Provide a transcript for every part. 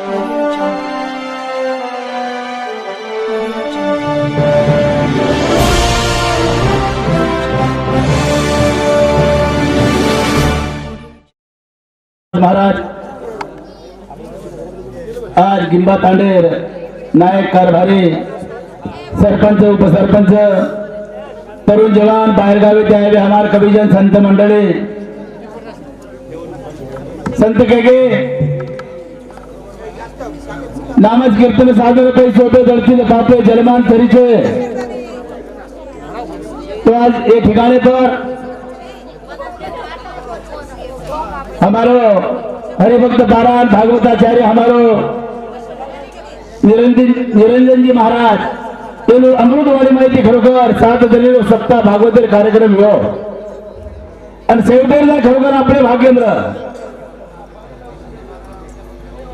महाराज आज गिंबा तांडेर नायक कारभारी सरपंच उपसरपंच तरुण जवान बाहेरगावी त्यावे हमार कविजन संत मंडळी. संत के नामच कीर्तन साधन रुपये सोबे दळतील बापे जलमान तरीचे. तो आज ये ठिकाने पर. हमारो हरिभक्त पारायण भागवताचार्य हमारो निरंजन निरंजन जी महाराज तेलो अमृतवाडी माहिती खरोखर सात दिलेलो सप्ताह भागवत कार्यक्रम घेऊ आणि शेवटेर जर खरोखर आपले भाग्येंद्र.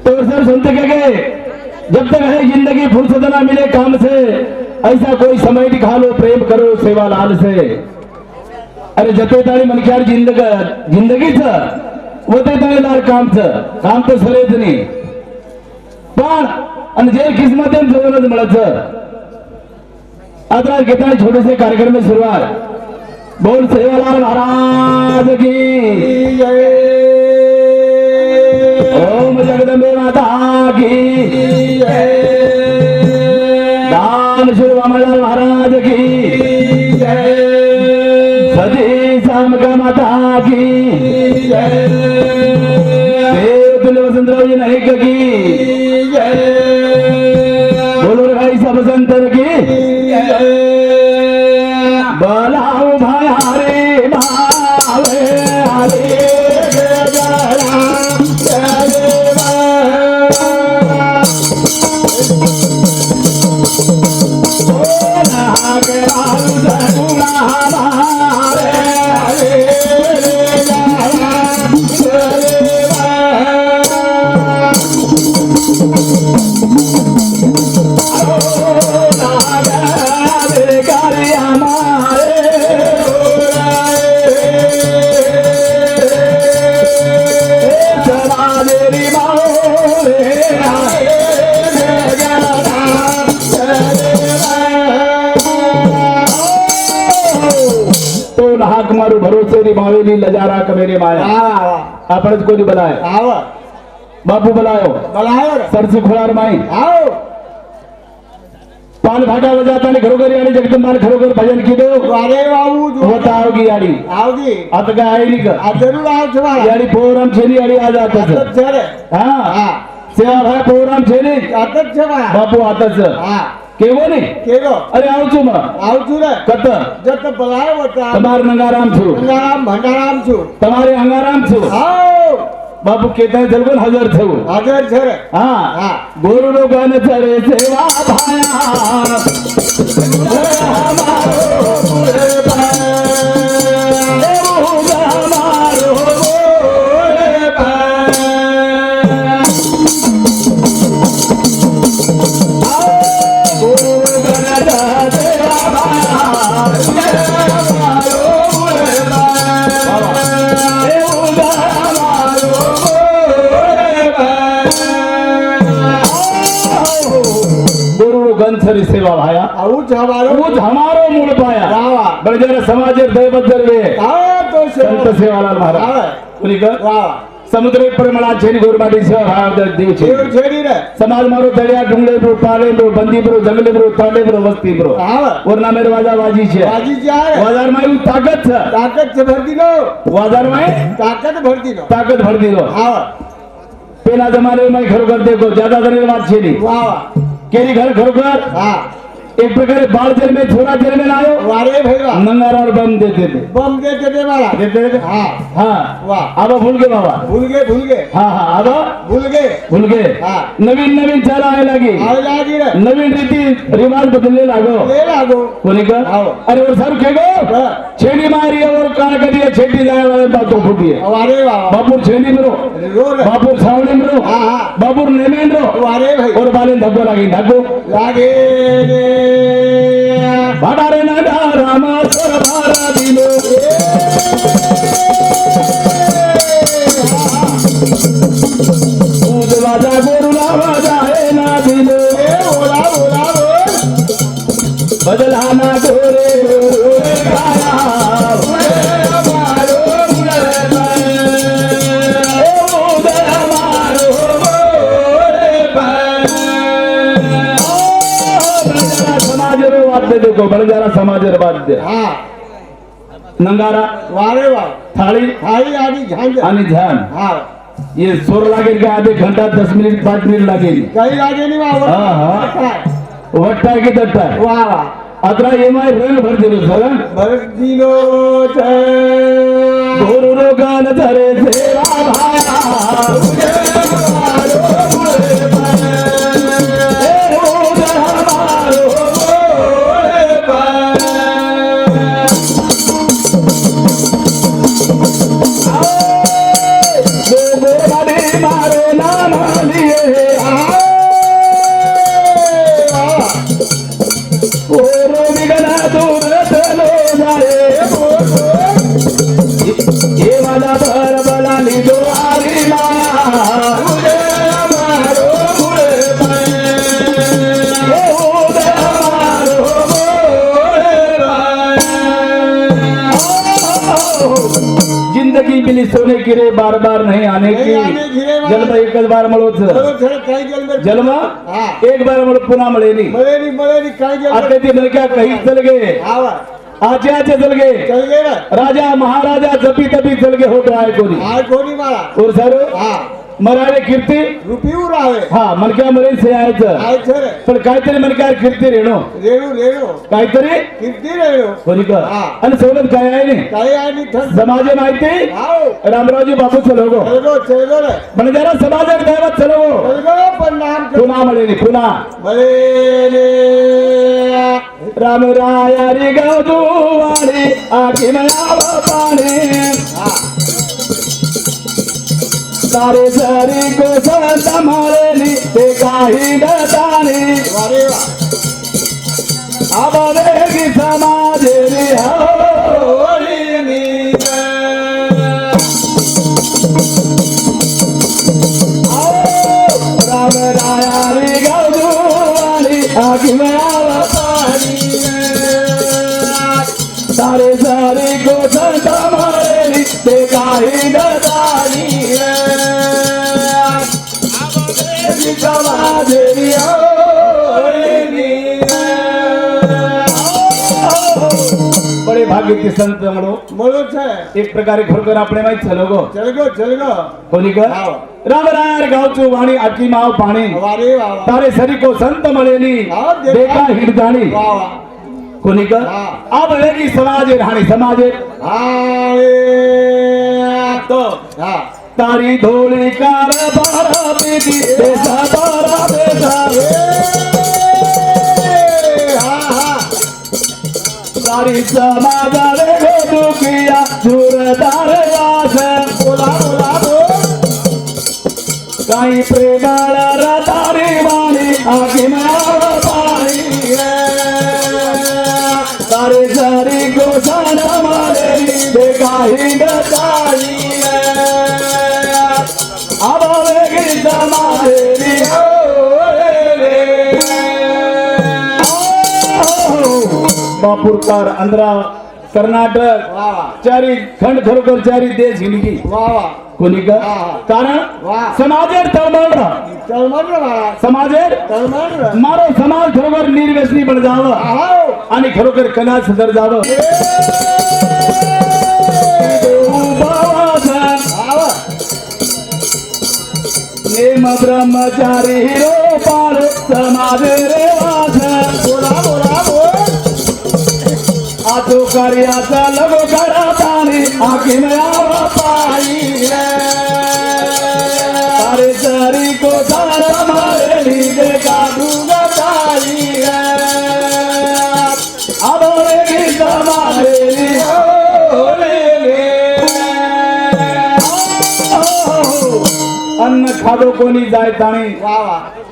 तो सर संत क्या जब तक है जिंदगी फुर्सत ना मिले काम से ऐसा कोई समय दिखा लो प्रेम करो सेवा लाल से। अरे जते ताळी मनक्यार जिंदग जिंदगीच होते ताळी लाल कामच काम तर सरेच नाही पण आणि जे किस्मत आहे जवळच मिळायचं आता घेताना छोटेसे कार्यक्रम में सुरुवात। बोल सेवालाल महाराज की जय। ओम जगदंबे माता की। दान महाराज की जय। सामका माता की जय। वसंतरावजी नाईक की जय। बोलो रे भाई सब संतर की जय। भाया भरोसे री मावेली लजारा का मेरे माया आपणच कोणी बलाय આવો बापू बलायो બોલાવો રે सरसी खोळार माई આવો पान भाटा वजाताने घरोघरी आणि जगदंबाने खरोखर भजन कीधो વારે આવું જો होता आवगी आडी આવજી आता काय आहे निक આ જરૂર આવશે મારા याडी पोराम छेनी आडी आज આદત आताच છે રે हा હા सेवा भाई पोराम छेनी આદત છે મારા बापू आताच હા કેવો ને? કેવો? અરે આવજો માં. આવજો ને. કત જત ભલાય વતા તમાર નંગારામ છું. નંગારામ ભંડારામ છું. તમારે અંગારામ છું. હા બાપુ કેતા જલગન હાજર થવું હાજર છે હા. હા. ગુરુ નો ગાન ચરે સેવા ભાયા ગુરુ અમારો ગુરુ ભાયા गंथरी सेवा भाया આવું છે અમારું वो हमारो मूल पाया વાહ बळजर समाजेर दैवत वे આવો તો संत સેવા सेवालाल महाराज આવે कुणी कर વાહ समुद्र परिमळा छेनी गोरबाटी सेवा भाव देव छे એવું છેડી રે समाज मारो तळिया डुंगळे ब्रो पाले ब्रो बंदी ब्रो जंगले ब्रो ताले ब्रो वस्ती ब्रो આવે वरना मेरे वाजा वाजी छे બાજી જાય बाजार में यू ताकत छ તાકાત છે ભરતી નો बाजार में તાકાત ભરતી નો ताकत भर दी दो આવે पेला जमाने में खरोखर देखो ज्यादा दरेर बात छे नहीं વાહ केरी घर खरोखर હા एक प्रकार बाल जेल में छोरा जेल में लायो वारे भैया मंगार और बम दे दे दे। बम दे दे दे मारा। दे दे दे। हाँ। हाँ। वाह। अब भूल गए बाबा। भूल गए भूल गए। हाँ हाँ अब भूल गए। भूल गए। हाँ। नवीन नवीन चला है लगी। आए लगी नवीन रीति रिवाज बदलने लागो। ले लागो। कोणी का? अरे और सर के गो हाँ। छेड़ी मारी है और कान कर दिया छेड़ी जाए वाले बातों फूटी है वारे वाह। बाबू छेड़ी मरो। रो बाबू छावड़ी में हाँ हाँ। हाँ बाबू नेमेंद्र अरे भाई। और बाले धब्बा लगी धब्बो। लागे भाडारे नाडा रामा स्वर भारा दिलो गोरुला जाए ना वाद्य हा. नंगारा वारे वा थाळी. थाळी आणि झांज आणि ध्यान. हा. ये सोर लागेल का? आधे घंटा दस मिनिट पाच मिनिट लागेल. काही लागे नाही वा. काय वट्टा की दट्टा वा वा. अतरा एमाय रंग भर दिलो सर भरत दिलो गोरु रोगान धरे बार. बार नहीं आने की. जन्म एक बार गेलं जन्म. एक बार मळ पुन्हा मळेली आता ती नरक्या काही चल गे आचे आचे चल गे राजा महाराजा जपी तपी चल गे हो कोणी हाय कोणी और सर मराठे कीर्ती? रुपीवर आहे हा मनक्या मरे से यायचं पण काहीतरी मनक्या कीर्ती रेणो. रेणू रेणू. काहीतरी? किती रेणू. कोणी का? हा. आणि सोबत काय आहे नाही? आणि समाज माहिती? रामरावजी बापू चलो गो. चलगो चलगो रे. म्हणजे जरा समाजात दैवत चलो गो. चलगो पण नाम पुन्हा मळेली पुन्हा. मलेरे राम राया रे गवदुवाडी आखी मयाव पाणी. हा सारे सारी को संत मारेली ते काही दतानी वारे वा. आबावेगी समाज रे होरी नीत. आओ, राम राया रे गवदुवाडी आखी मयाव पाणी. सारे सारे को संत मारेली ते काही ગીત સંત મળો મળો છે એક પ્રકારે ખોરકર આપણે માં ચલો ગો ચલગો ચલગો બોલી ગો રામ રાર ગાવચો વાણી આટલી માં પાણી તારે સરી કો સંત મળેલી દેખા હિરદાણી કોની કર આબ વેગી સમાજે રાણી સમાજે હાય તો હા તારી ધોળી કાર બારા બેદી દેસા બારા બેસા हरी समाधान गो दुखिया सुरदार वास बोला बोला काही प्रेमाला रतारी वाणी आगी मला पाणी तारे सारी गोसाना मारे महापूरकार आंध्रा कर्नाटक चारी खंड खरोखर चारी देश हिंदगी कोणी का? कारण समाजेर तळमळ राहा. मारो समाज खरोखर निर्व्यसनी बन जावं. आणि खरोखर कला सदर जावं. ब्रह्मचारी रे पार समाज रे वास साधू कर्याचा लव करताने आखिमया पाईले सारे सरी को सार मारेली ते साधू गताईले अबोले की समारेली हो अन्न खादो कोणी जायताने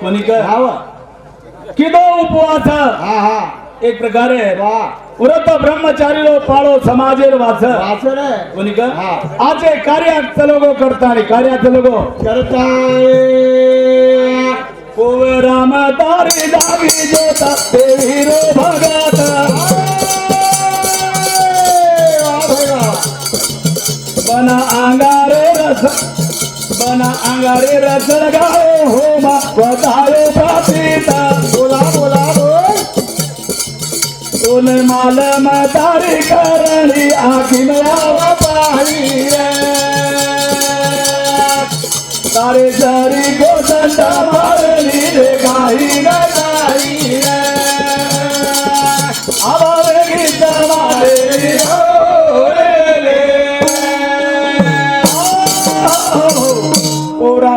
कोणी कर? हावा किदो उपवास? हा हा। एक प्रकारे व्रत ब्रह्मचारी पाळो समाजेर वाच कोणी का. आजे कार्याचं लोगो करता कार्याचं लोगो. करताय. कोवे राम तारी जागी जोता ते हिरो भगत. बना अंगारे रस बना अंगारे रस लगाओ.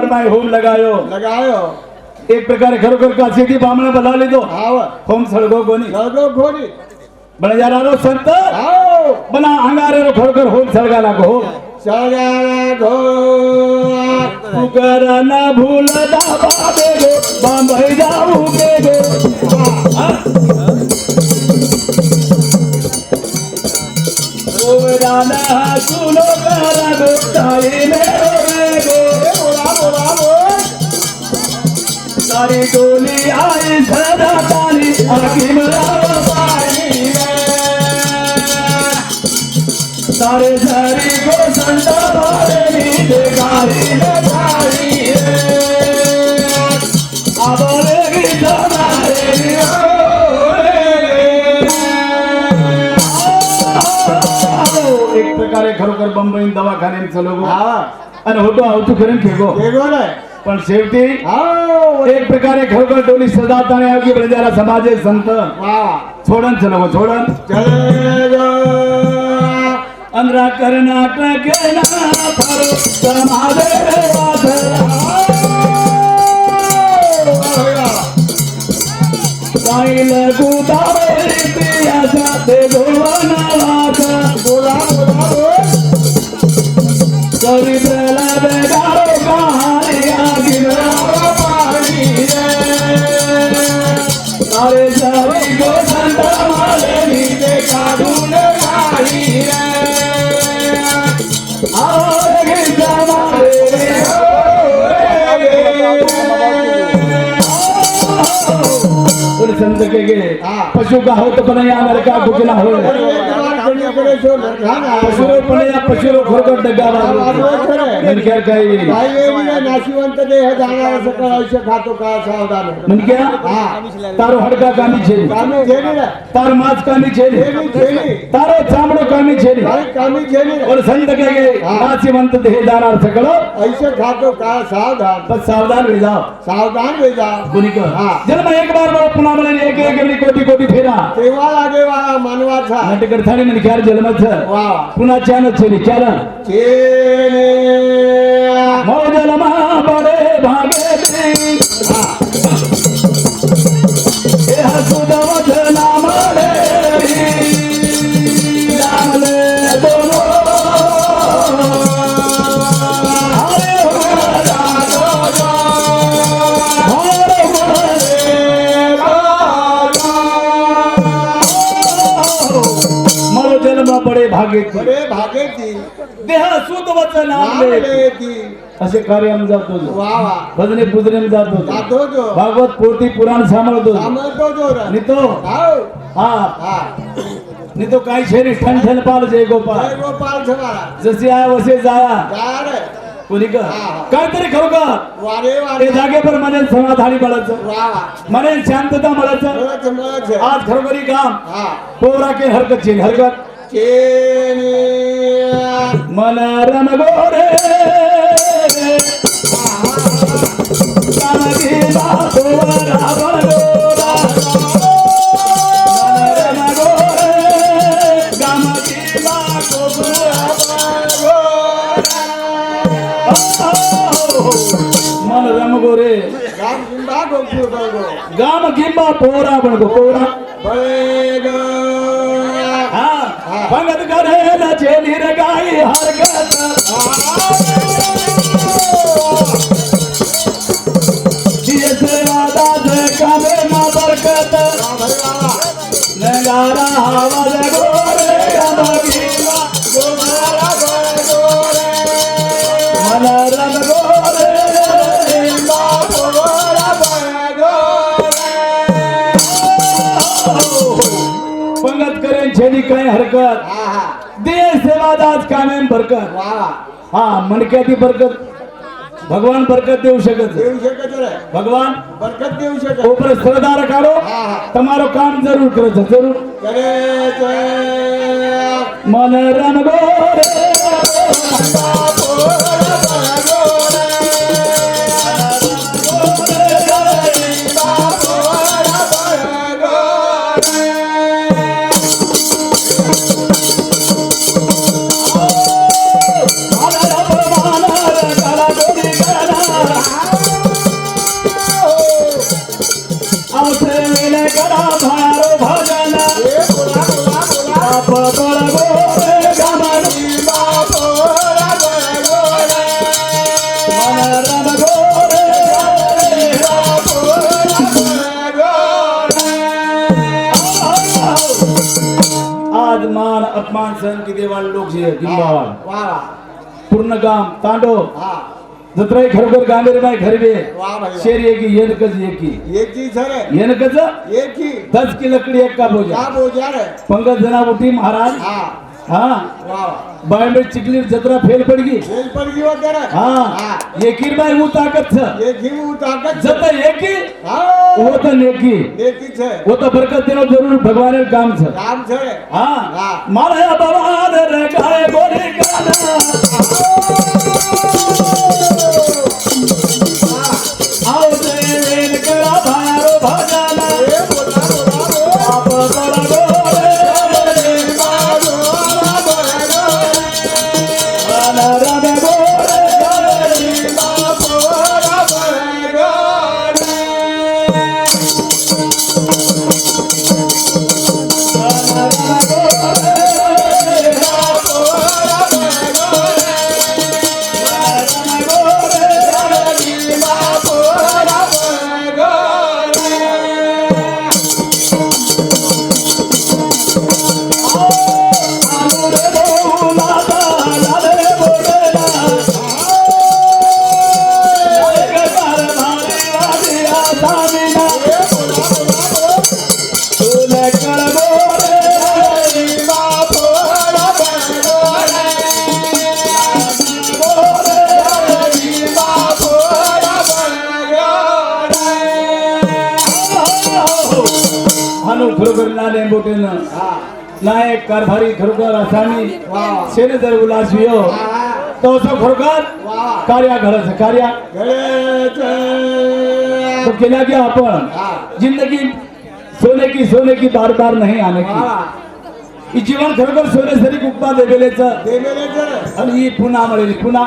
माय होम लगायो। लगायो। एक प्रकारे खरोखर का सिटी बामणे बला लीधो। आव होम सळगो कोणी लगो घोडी बळजारारो संत। आओ बना अंगारे खरोखर होम सळगा लागो हो। सगळ्या घोड पुकार न भूल दे गो बंबई जाऊ के गो गोवराना सुनो कर सारी डोली आई सदा ताली आखी पाणी सारे सारी गो संत गारी गारी आबोले गीत एक प्रकारे खरोखर बंबई दवाखान्यात चलो हा. आणि होतो आवतू करून खेगो वेगळं आहे पण शेवटी आओ एक प्रकारे खरोखर डोली सदा ताणे आगी बळजारा समाजे संत. वा छोडन चलो छोडन. चले गो अंध्रा कर्नाटक ना बोल पशु का हो तो पण या नरका कुठला हो काही नाशिवंत देह जाणार सकळ आयुष्य खातो का सावधान तारो हडका कामी छेली कामी झेली रे तार मास कामी छेली तारो चामडो कामी छेली काही कामी झेली रे और संत के गे नाचिवंत देह जाणार सकळ आयुष्य खातो का सावधान बस सावधान हो जाओ सावधान वे जा गुनिक हा. जन्म एक बार पुन्हा म्हणे एक एक कोटी कोटी फेरा तेव्हा लागे वाला मानवाचा नाटक करताना जन्मच वा. पुन्हा चान छेली चाल चेने बडे भागे ती. बडे भागेती. देह सुदवत नामले नामले ती असे कार्य आम्ही जातो. वा वा. भजने पूजने जातो जो. जातो जो. भागवत पोथी पुराण सांभाळतो जो. सामर्थ्य जो रे. आणि तो? हाव. हा. हा. आणि तो काही शेरी ठण ठण पाल जय गोपाल जय गोपाल ठेवाला जसे आहे वसे जाया. जा रे. कोणी का हा. काहीतरी खरं का वारे ते वारे जागेवर मने समाधानी मिळायचं वा वा. मने शांतता मळच मळच. आज खरोखरी काम हा. पोरा के हरकत हरकत चेने मन रम गोरे कामगी बातो रावण गोरा मन रम भगत करे کرے نا جے نیر گائي ہار گاتا آ کي پراتا جو ڪم पंगत करेन छेनी काही हरकत हा हा दे सेवा दास कामेन बरकत वा वा हा मनक्याती बरकत भगवान बरकत देऊ शकत છે. देऊ शकत रे ભગવાન बरकत देऊ शकत ઉપર સરદાર કાઢો હા હા તમારો કામ જરૂર કરે છે જરૂર करे ते મન રન ગોરે पूर्ण गाम तांडो हा. जत्राई खरोखर गांभीर नाही खरबे वा भैया. शेर एकी येनकच एकी एकी झरे येनकच एकी दस की लकडी एक का बोजा का बोजा रे पंकज जना उठी महाराज. हा. हाँ. हो बाय में चिकली जतरा फेल पड़ गई फेल पड़ गई वगैरह हाँ. यकीन बाय वो ताकत छ यकीन वो ताकत जता यकी हाँ. वो तो नेकी. नेकी छ वो तो बरकत देना जरूर भगवान का काम छ. काम छ. हाँ. मारे भगवान रे गाए बोली गाना. आओ जय वेन करा भारो भाजा बोटेनं नायक कारभारी खरोखर असानी शेने जर तो खरोखर कार्या घडच कार्या. तो केला की आपण. जिंदगी सोने की सोने की बार बार नहीं आने की. जीवन खरोखर सोने सरी कुपा देवेलेच आणि ही पुन्हा मिळेल पुन्हा.